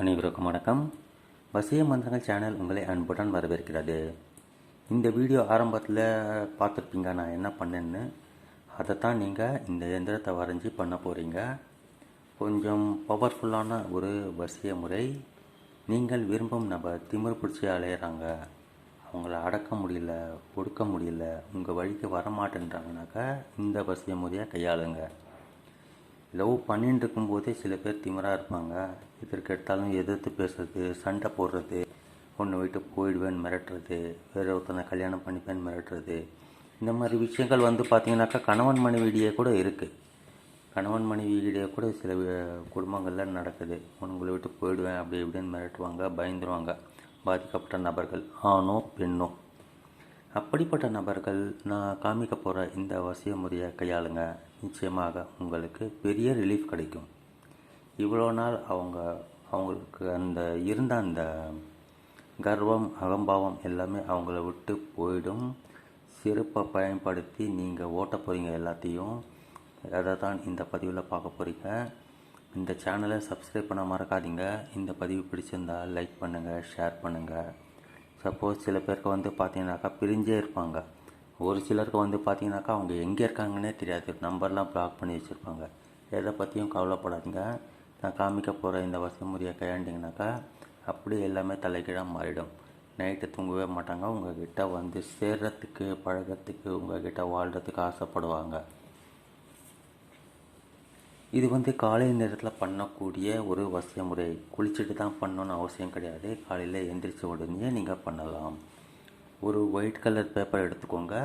அனைவருக்கும் வணக்கம். வசிய மந்திரங்கள் சேனல் உங்களை அன்புடன் வரவேற்கிறது. இந்த வீடியோ ஆரம்பத்தில் பார்த்துருப்பீங்க நான் என்ன பண்ணேன்னு அதை தான் நீங்கள் இந்த எந்திரத்தை வரைஞ்சி பண்ண போகிறீங்க கொஞ்சம் பவர்ஃபுல்லான ஒரு வசிய முறை. நீங்கள் விரும்பும் நம்ம திமிர் பிடிச்சி அலையிறாங்க. அவங்கள அடக்க முடியல ஒடுக்க முடியல உங்கள் வழிக்கு வர மாட்டேன்றாங்கனாக்கா இந்த வசிய முறையை கையாளுங்க. லவ் பண்ணிட்டு இருக்கும்போதே சில பேர் திமிராக இருப்பாங்க. இதற்கு எடுத்தாலும் எதிர்த்து பேசுறது சண்டை போடுறது ஒன்று விட்டு போயிடுவேன் மிரட்டுறது வேற ஒருத்தனை கல்யாணம் பண்ணிப்பேன் மிரட்டுறது. இந்த மாதிரி விஷயங்கள் வந்து பார்த்திங்கனாக்கா கணவன் மனைவியிடையே கூட இருக்குது கணவன் மனைவியிடையே கூட சில குடும்பங்களில் குடும்பங்கள்ல நடக்குது. உங்களை விட்டு போயிடுவேன் அப்படி இப்படின்னு மிரட்டுவாங்க பயந்துருவாங்க. பாதிக்கப்பட்ட நபர்கள் ஆணோ பெண்ணோ. அப்படிப்பட்ட நபர்கள் நான் காமிக்க போகிற இந்த வசிய முறையை கையாளுங்க. நிச்சயமாக உங்களுக்கு பெரிய ரிலீஃப் கிடைக்கும். இவ்வளோ நாள் அவங்க அவங்களுக்கு அந்த இருந்த அந்த கர்வம் அகம்பாவம் எல்லாமே அவங்கள விட்டு போயிடும். சிறப்பை பயன்படுத்தி நீங்கள் ஓட்ட போகிறீங்க எல்லாத்தையும். அதை தான் இந்த பதிவில் பார்க்க போகிறீங்க இந்த சேனலை சப்ஸ்கிரைப் பண்ண மறக்காதீங்க. இந்த பதிவு பிடிச்சிருந்தா லைக் பண்ணுங்கள் ஷேர் பண்ணுங்கள் சப்போஸ் சில பேருக்கு வந்து பார்த்தீங்கன்னாக்கா பிரிஞ்சே இருப்பாங்க. ஒரு சிலருக்கு வந்து பார்த்தீங்கன்னாக்கா அவங்க எங்கே இருக்காங்கன்னே தெரியாது. நம்பர்லாம் பிளாக் பண்ணி வச்சுருப்பாங்க. எதை பற்றியும் கவலைப்படாதீங்க. நான் காமிக்க போகிற இந்த வசமுறையை கையாண்டிங்கனாக்கா அப்படியே எல்லாமே தலைகீழாக மாறிடும். நைட்டு தூங்கவே மாட்டாங்க. உங்ககிட்ட வந்து சேர்றதுக்கு பழகிறதுக்கு உங்ககிட்ட வாழ்கிறதுக்கு ஆசைப்படுவாங்க. இது வந்து காலை நேரத்தில் பண்ணக்கூடிய ஒரு வசிய முறை. குளிச்சுட்டு தான் பண்ணணும்னு அவசியம் கிடையாது. காலையில் எந்திரிச்ச உடனே நீங்கள் பண்ணலாம். ஒரு ஒயிட் கலர் பேப்பர் எடுத்துக்கோங்க.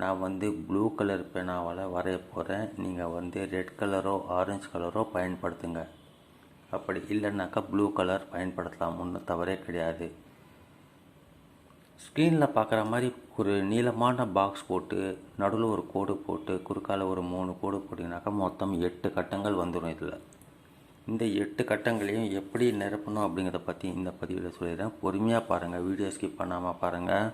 நான் வந்து ப்ளூ கலர் பேனாவால் வரைய போகிறேன் நீங்கள் வந்து ரெட் கலரோ ஆரஞ்சு கலரோ பயன்படுத்துங்க. அப்படி இல்லைனாக்கா ப்ளூ கலர் பயன்படுத்தலாம். ஒன்றும் தவறே கிடையாது. ஸ்க்ரீனில் பார்க்குற மாதிரி ஒரு நீளமான பாக்ஸ் போட்டு நடுவில் ஒரு கோடு போட்டு குறுக்கால ஒரு மூணு கோடு போட்டிங்கனாக்கா மொத்தம் எட்டு கட்டங்கள் வந்துடும் இதில். இந்த எட்டு கட்டங்களையும் எப்படி நிரப்பணும் அப்படிங்கிறத பற்றி இந்த பதிவில் சொல்லிடுறேன். பொறுமையாக பாருங்கள் வீடியோ ஸ்கிப் பண்ணாமல் பாருங்கள்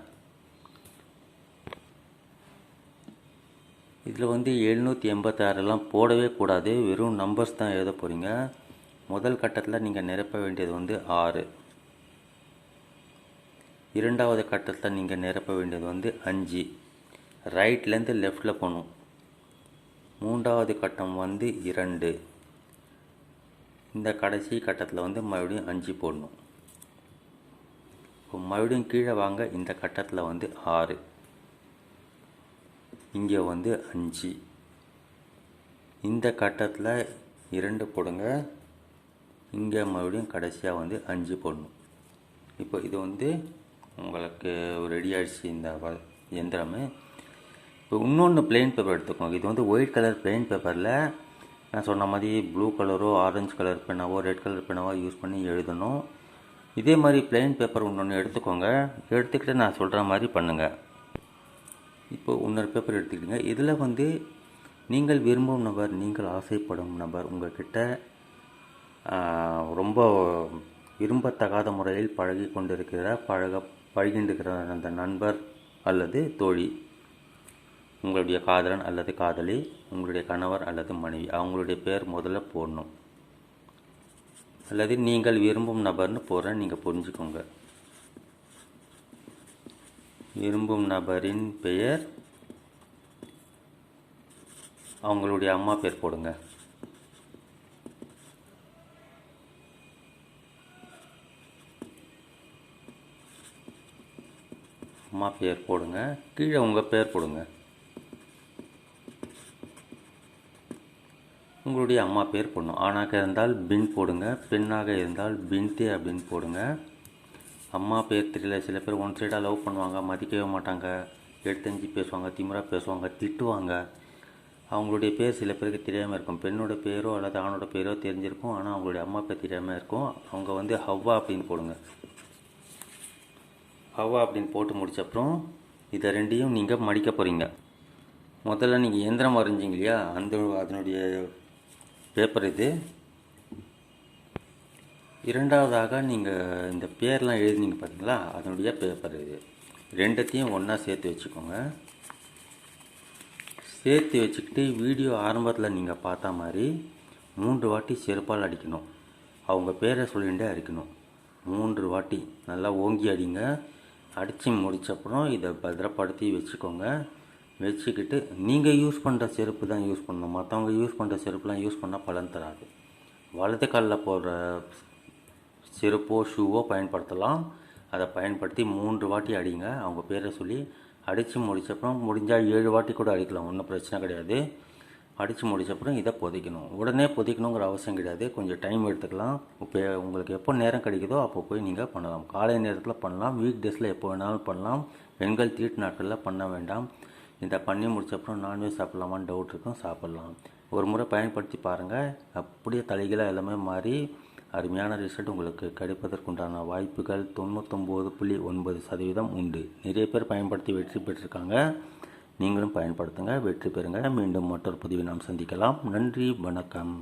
இதில் வந்து எழுநூற்றி எண்பத்தாறுலாம் போடவே கூடாது. வெறும் நம்பர்ஸ் தான் எழுத போகிறீங்க முதல் கட்டத்தில் நீங்கள் நிரப்ப வேண்டியது வந்து ஆறு. இரண்டாவது கட்டத்தில் நீங்கள் நிரப்ப வேண்டியது வந்து அஞ்சு. ரைட்லேருந்து லெஃப்டில் போகணும். மூன்றாவது கட்டம் வந்து இரண்டு. இந்த கடைசி கட்டத்தில் வந்து மறுபடியும் அஞ்சு போடணும். இப்போ மறுபடியும் கீழே வாங்க இந்த கட்டத்தில் வந்து ஆறு. இங்கே வந்து அஞ்சு. இந்த கட்டத்தில் இரண்டு போடுங்க. இங்கே மறுபடியும் கடைசியாக வந்து அஞ்சு போடணும். இப்போ இது வந்து உங்களுக்கு ரெடி ஆகிடுச்சு இந்த வ- இப்போ இன்னொன்று பிளெயின் பேப்பர் எடுத்துக்கோங்க. இது வந்து ஒயிட் கலர் பிளெயின் பேப்பரில் நான் சொன்ன மாதிரி ப்ளூ கலரோ ஆரஞ்சு கலர் பெண்ணாவோ ரெட் கலர் பெண்ணாவோ யூஸ் பண்ணி எழுதணும். இதே மாதிரி பிளெயின் பேப்பர் ஒன்று ஒன்று எடுத்துக்கோங்க. எடுத்துக்கிட்டு நான் சொல்கிற மாதிரி பண்ணுங்கள் இப்போ இன்னொரு பேப்பர் எடுத்துக்கிட்டீங்க இதில் வந்து நீங்கள் விரும்பும் நபர் நீங்கள் ஆசைப்படும் நபர் உங்கள்கிட்ட ரொம்ப விரும்பத்தகாத முறையில் பழகி கொண்டிருக்கிற பழக பழகின்றிருக்கிற அந்த நண்பர் அல்லது தோழி. உங்களுடைய காதலன் அல்லது காதலி உங்களுடைய கணவர் அல்லது மனைவி அவங்களுடைய பேர் முதல்ல போடணும். அல்லது நீங்கள் விரும்பும் நபர்னு போகிறேன் நீங்கள் புரிஞ்சுக்கோங்க. விரும்பும் நபரின் பெயர் அவங்களுடைய அம்மா பேர் போடுங்க. அம்மா பேர் போடுங்க கீழே உங்கள் பேர் போடுங்க. உங்களுடைய அம்மா பேர் போடணும் ஆணாக இருந்தால் பின் போடுங்க. பெண்ணாக இருந்தால் பின்தே அப்படின்னு போடுங்க. அம்மா பேர் தெரியல. சில பேர் ஒன் சைடாக லவ் பண்ணுவாங்க மதிக்கவே மாட்டாங்க. எடுத்தஞ்சி பேசுவாங்க திமுறாக பேசுவாங்க திட்டுவாங்க. அவங்களுடைய பேர் சில பேருக்கு தெரியாமல் இருக்கும். பெண்ணோட பேரோ அல்லது ஆணோட பேரோ தெரிஞ்சிருக்கும். ஆனால் அவங்களுடைய அம்மா பேர் தெரியாமல் இருக்கும். அவங்க வந்து ஹவ்வா அப்படின்னு போடுங்க. ஹவ்வா அப்படின்னு போட்டு முடிச்சப்புறம் இதை ரெண்டையும் நீங்கள் மடிக்க போகிறீங்க முதல்ல நீங்கள் இயந்திரம் வரைஞ்சிங்க இல்லையா? அந்த அதனுடைய பேப்பர் இது. இரண்டாவதாக நீங்கள் இந்த பேர்லாம் எழுதினீங்க பார்த்தீங்களா அதனுடைய பேப்பர் இது. ரெண்டத்தையும் ஒன்றா சேர்த்து வச்சுக்கோங்க. சேர்த்து வச்சுக்கிட்டு வீடியோ ஆரம்பத்தில் நீங்கள் பார்த்த மாதிரி மூன்று வாட்டி செருப்பால் அடிக்கணும். அவங்க பேரை சொல்லிகிட்டே அடிக்கணும். மூன்று வாட்டி நல்லா ஓங்கி அடிங்க. அடித்து முடிச்சப்புறம் இதை பத்திரப்படுத்தி வச்சுக்கோங்க. வச்சுக்கிட்டு நீங்கள் யூஸ் பண்ணுற செருப்பு தான் யூஸ் பண்ணணும். மற்றவங்க யூஸ் பண்ணுற செருப்புலாம் யூஸ் பண்ணால் பலன் தராது. வலது காலில் போடுற செருப்போ ஷூவோ பயன்படுத்தலாம். அதை பயன்படுத்தி மூன்று வாட்டி அடிங்க. அவங்க பேரை சொல்லி அடித்து முடிச்சப்புறம் முடிஞ்சால் ஏழு வாட்டி கூட அடிக்கலாம். ஒன்றும் பிரச்சனை கிடையாது. அடித்து முடிச்சப்புறம் இதை பொதிக்கணும். உடனே பொதிக்கணுங்கிற அவசியம் கிடையாது. கொஞ்சம் டைம் எடுத்துக்கலாம். இப்போ உங்களுக்கு எப்போ நேரம் கிடைக்குதோ அப்போ போய் நீங்கள் பண்ணலாம். காலை நேரத்தில் பண்ணலாம். வீக் டேஸில் எப்போ வேணாலும் பண்ணலாம். பெண்கள் தீட்டு நாட்களில் பண்ண வேண்டாம். இதை பண்ணி முடிச்சப்புறம் நான்வெஜ் சாப்பிட்லாமான்னு டவுட் இருக்கும் சாப்பிட்லாம். ஒரு முறை பயன்படுத்தி பாருங்கள் அப்படியே தலைகீழாக எல்லாமே மாறி அருமையான ரிசல்ட் உங்களுக்கு கிடைப்பதற்குண்டான வாய்ப்புகள் தொண்ணூத்தொம்பது புள்ளி ஒன்பது சதவீதம் உண்டு. நிறைய பேர் பயன்படுத்தி வெற்றி பெற்றிருக்காங்க. நீங்களும் பயன்படுத்துங்க வெற்றி பெறுங்க. மீண்டும் மற்றொரு பதிவை நாம் சந்திக்கலாம். நன்றி வணக்கம்.